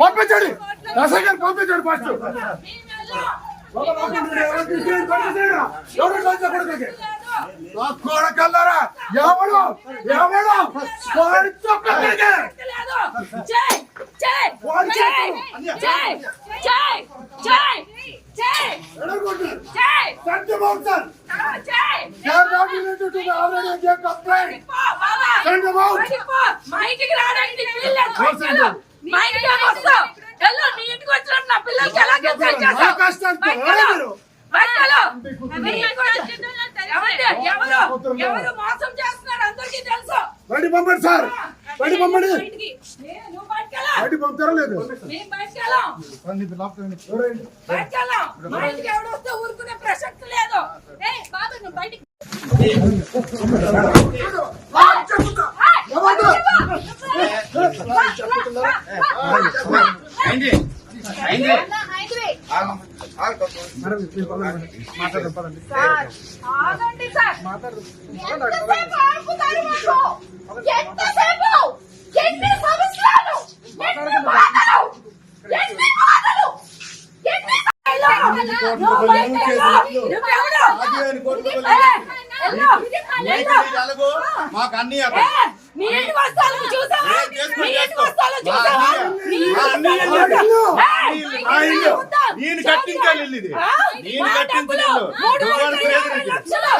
పంపించండి. దశ గారు పంపించండి ఫస్ట్. కొడకల్లారా? ఎవడు ఎవడు వాడి చొక్క సత్యబాబు సార్ జై They are not ఎవరు మోసం చేస్తున్నారు అందరికీ తెలుసు బయటికి పంపండి సార్ బయటికి పంపండి. బయటికి పంపుతారా లేదు ఊరుకునే ప్రసక్తి లేదు బాబు నువ్వు బయటికి ఆగండి సార్ ఎంతసేపు ఆపుతారు మాకు? ఎంతసేపు? ఎన్ని సంవత్సరాలు? ఎన్ని మాటలు? ఎన్ని మాటలు? ఎన్ని మాకు అన్ని అక్కడ నీ ఇంటికి వస్తాను చూసావా? నీ. వస్తాను మా చూసావా? నీ వస్తాను ఇల్లు. చూసావా? నేను కట్టించాలి ఇల్లు ఇది. నేను డబ్బులు ఇల్లు. లక్షలు.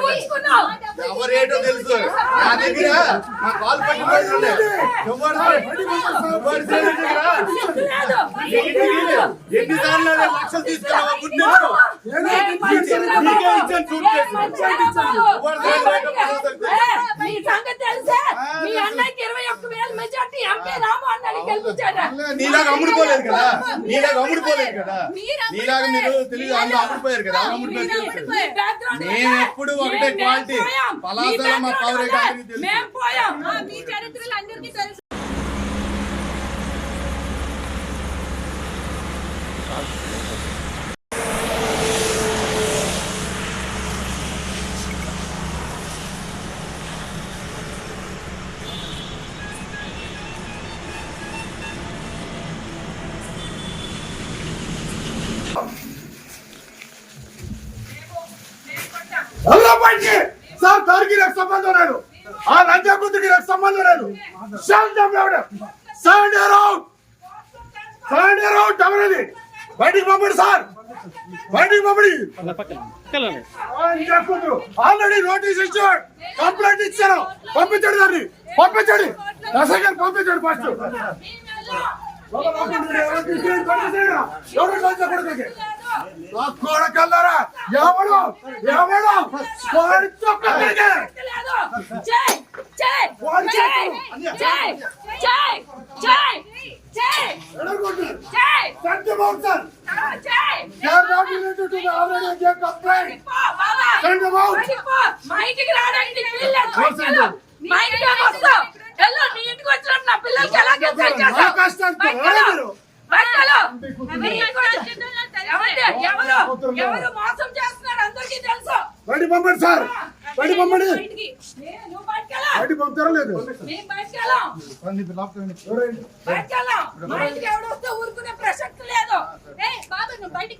ఉంచుకున్నావు. ఎవరేటో తెలుసు నా దగ్గర నా కాల్ పట్టి పడి ఉండే. ఎవరు ఎవరు చేయలేదు దగ్గర? లేదు. నీ ఇంటికి ఎన్నిసార్లు నీలాగా అమ్ముడుపోలేదు కదా. నీలాగా అమ్ముడుపోలేదు కదా. నీలాగా మీరు తెలియదు అందరూ అమ్ముడుపోయారు కదా. అమ్ముడుపోయారు. మేము? ఎప్పుడు ఒకటే క్వాలిటీ. పలాసలో మీ పవర్ తెలుసు. ఎవరబ్బాయికి సార్ దానికి నాకు సంబంధం లేదు. ఆ లంచాకుంతికి నాకు సంబంధం లేదు. సరెండర్ అవుట్ సరెండర్ అవుట్ ఎవరది బయటికి పంపండి సార్. బయటికి పంపడి. ఆల్రెడీ నోటీస్ ఇచ్చాడు. కంప్లైంట్ ఇచ్చాను. పంపించండి దాన్ని. పంపించండి. దశగా పంపించండి ఫస్ట్. ఎవరు కొడకల్లారా ఎవడు? ఎవడు? వాడి చొక్క. మా ఇంటికి రావడానికి. మా ఇంటికి వస్తావు? వెళ్ళు నీ ఇంటికి వచ్చినప్పుడు నా పిల్లలకి ఎలా కన్సల్ట్ ఎవరు? మోసం చేస్తున్నారు అందరికీ తెలుసు. బయటికి పంపండి సార్. బయటికి పంపండి. బయటికి. పంపుతారా లేదు? బయటకు వెళ్ళాం బయటకు వెళ్ళాం మా ఇంటికి ఎవడు వస్తే ఊరుకునే ప్రసక్తి లేదు. బాబు నువ్వు బయటికి